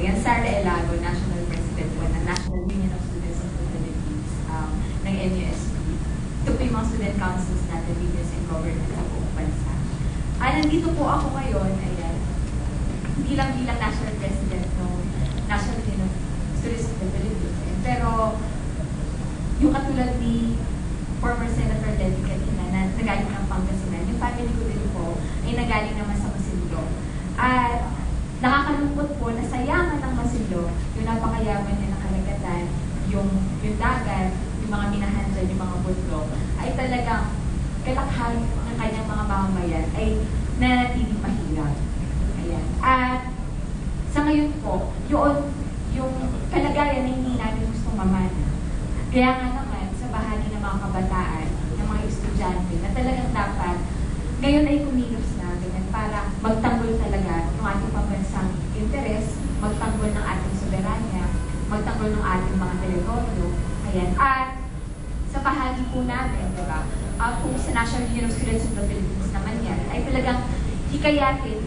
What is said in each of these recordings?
Ayan, Sara Elago, National President po ng National Union of Students of the Philippines um, ng NUSP. Ito po yung mga student councils natin, leaders and government sa buong bansa. Ah, nandito po ako ngayon, ayan, hindi lang bilang National President ng National Union of Students of the Philippines. Pero yung katulad ni former Senator Debbie kanina na nagaling ng Pangasinan, yung family ko din po ay nagaling naman sa Masinloc. At nakakalungkot po na sayangan ng Masinloc, yung napakayaman niya ng kalagatan, yung, yung dagat, yung mga minahandlan, yung mga bundok, ay talagang kalakhan ng kanyang mga mamamayan ay nanatiling mahirap. Ayan. At sa ngayon po, yun, yung kalagayan na hindi namin gustong mamana. Kaya nga naman, sa bahagi ng mga kabataan, ng mga estudyante, na talagang dapat, ngayon ay kumilos na, ganyan, para magtanggol talaga ng ating pambansang interes, magtanggol ng ating soberanya, magtanggol ng ating mga teritoryo. Ayan. At sa bahagi po namin, di ba, uh, kung sa National Union of Students of the Philippines naman yan, ay talagang hikayatin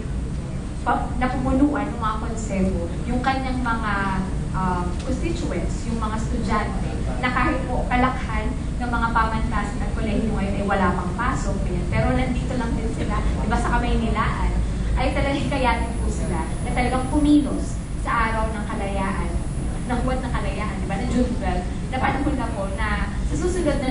pa- na pumunuan ng mga konsebo, yung kanyang mga um, constituents, yung mga estudyante, na kahit po kalakhan ng mga pamantasan at kolehiyo ngayon ay wala pang pasok, ganyan. pero nandito lang din sila, di ba sa kamay nilaan, ay talagang kayatin po sila na talagang pumilos sa araw ng kalayaan, ng buwan ng kalayaan, di ba, na June 12, na panahon na po na sa susunod na,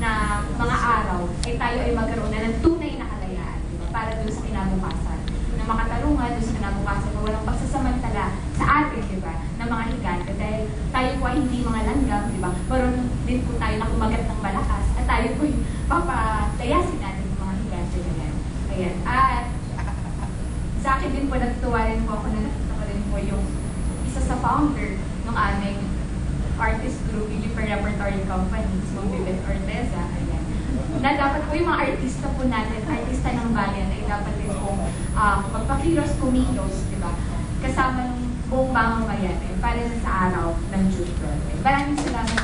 na mga araw ay tayo ay magkaroon na ng tunay na kalayaan, di ba, para doon sa kinabukasan na makatarungan doon sa kinabukasan na walang pagsasamantala sa atin, di ba, ng mga higante dahil tayo po ay hindi mga langgam, di ba, meron din po tayo na kumagat ng malakas at tayo po ay papatayasin natin yung mga higante na yan. Ayan. At sa akin din po, natutuwa rin po ako na nakita ko rin po yung isa sa founder ng aming artist group, yung Repertory Company, Ma'am Vivet Orteza. Ayan. Na dapat po yung mga artista po natin, artista ng bayan, ay dapat din po uh, magpakilos, kumilos, di ba? Kasama ng buong mamamayan eh, para sa araw ng June 12. Maraming salamat po.